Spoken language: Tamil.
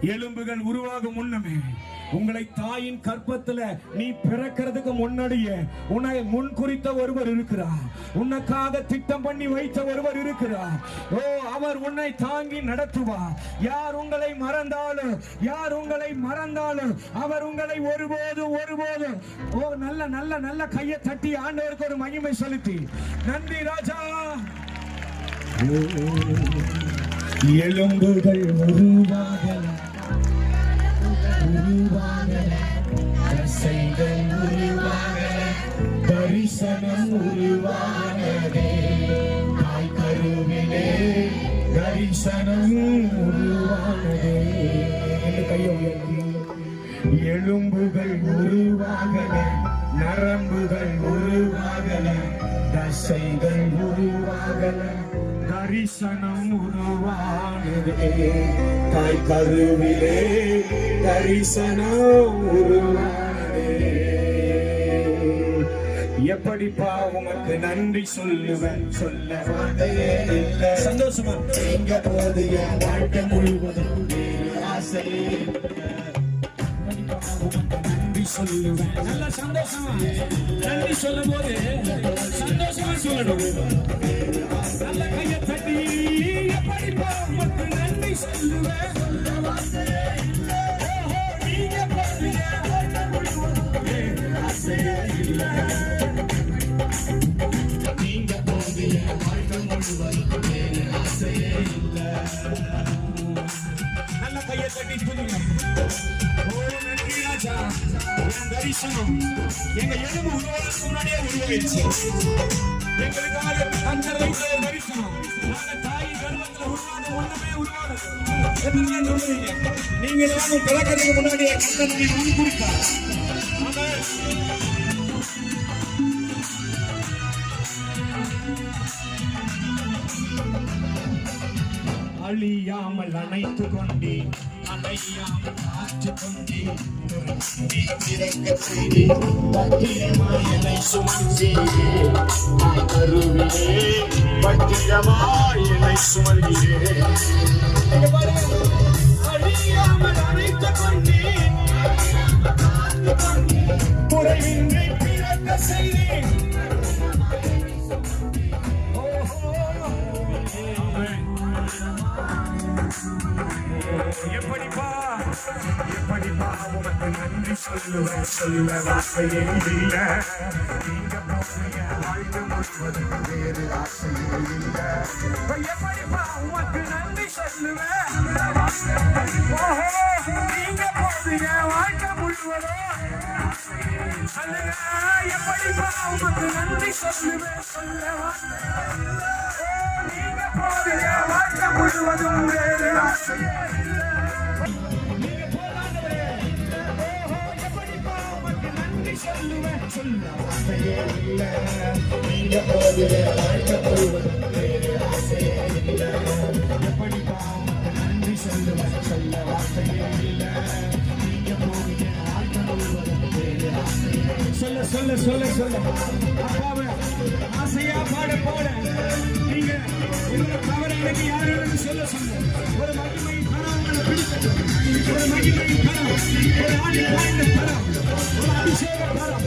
எலும்புகள் உருவாகும் முன்னமே உங்களை தாயின் கற்பத்துல நீ பிறக்கிறதுக்கு முன்னாடியே உன்னை முன் குறித்த ஒருவர் இருக்கிறார். உனக்காக திட்டம் பண்ணி வைத்த ஒருவர் இருக்கிறார். ஓ அவர் உன்னை தாங்கி நடத்துவார். யார் உங்களை மறந்தாலும் யார் உங்களை மறந்தாலும் அவர் உங்களை ஒருபோதும் ஒருபோதும் ஓ நல்ல நல்ல நல்ல கையை தட்டி ஆண்டவருக்கு ஒரு மகிமை செலுத்தி. நன்றி ராஜா. எலும்புகள் உருவாகலாம் உருவாகல தசைகள் உருவாகல தரிசனம் உருவாகலே தாய் கருவிலே தரிசனம் உருவாகலே ரெண்டு கையை உயர்த்தி எலும்புகள் உருவாகல நரம்புகள் உருவாகல தசைகள் உருவாகல தரிசனம் உருவானதே. தாய் கருவிலே தரிசனம் உருவானதே எப்படிப்பா உமக்கு நன்றி சொல்லுவேன்? சொல்ல வார்த்தையே இல்ல சந்தோஷமா? எங்க போது என் வாழ்க்கை முழுவதும் வேறு ஆசையே நன்றி சொல்லுவேன்? நல்ல சந்தோஷமா? நன்றி சொல்லும் போது சந்தோஷமா சொல்லணும் நல்ல கையை தட்டி சொல்லுங்க ஓ நன்றி ராஜா என் தரிசனம் எங்க எலும்பு உருவாக்கு முன்னாடியே உருவாயிடுச்சு எங்களுக்காக கந்தர் தரிசனம் நாங்க தாய் கர்ப்பத்துல உருவான ஒண்ணுமே உருவானது எத்தனை சொல்லுவீங்க நீங்க நானும் பிறக்கிறதுக்கு முன்னாடியே கந்தனை முன் குறித்தார் ஆமென். அழியாமல் அணைத்து கொண்டே அலையாமல் காத்து கொண்டே நீ பிறக்க செய்தே சுமந்தே தாய் கருவிலே சுமந்தே அழியாமல் அணைத்து கொண்டே குறைவின்றி பிறக்க செய்தேன். எப்படிப்பா? எப்படிப்பா? உனக்கு நன்றி சொல்லுவேன் சொல்ல வார்த்தையே இல்லை. நீங்க போகிய வாழ்க்கை முழுவதும் வேறு ஆசையே இல்லை. எப்படிப்பா? உனக்கு நன்றி சொல்லுவேன். நீங்க போகிய வாழ்க்கை முழுவதும் எப்படிப்பா? உனக்கு நன்றி சொல்லுவேன் சொல்ல வார்த்தை நீங்க போகிய வாழ்க்கை முழுவதும் வேறு ஆசையே சொல்ல சொல்ல சொல்ல சொல்ல. அப்பாவை ஆசையா பாட பாட. நீங்க உங்களை தவற எனக்கு யாரும் சொல்ல சொல்ல. ஒரு மகிமை பணம் உங்களை ஒரு மகிமை பணம் ஒரு ஆணி பாய்ந்த பணம் ஒரு அபிஷேக பணம்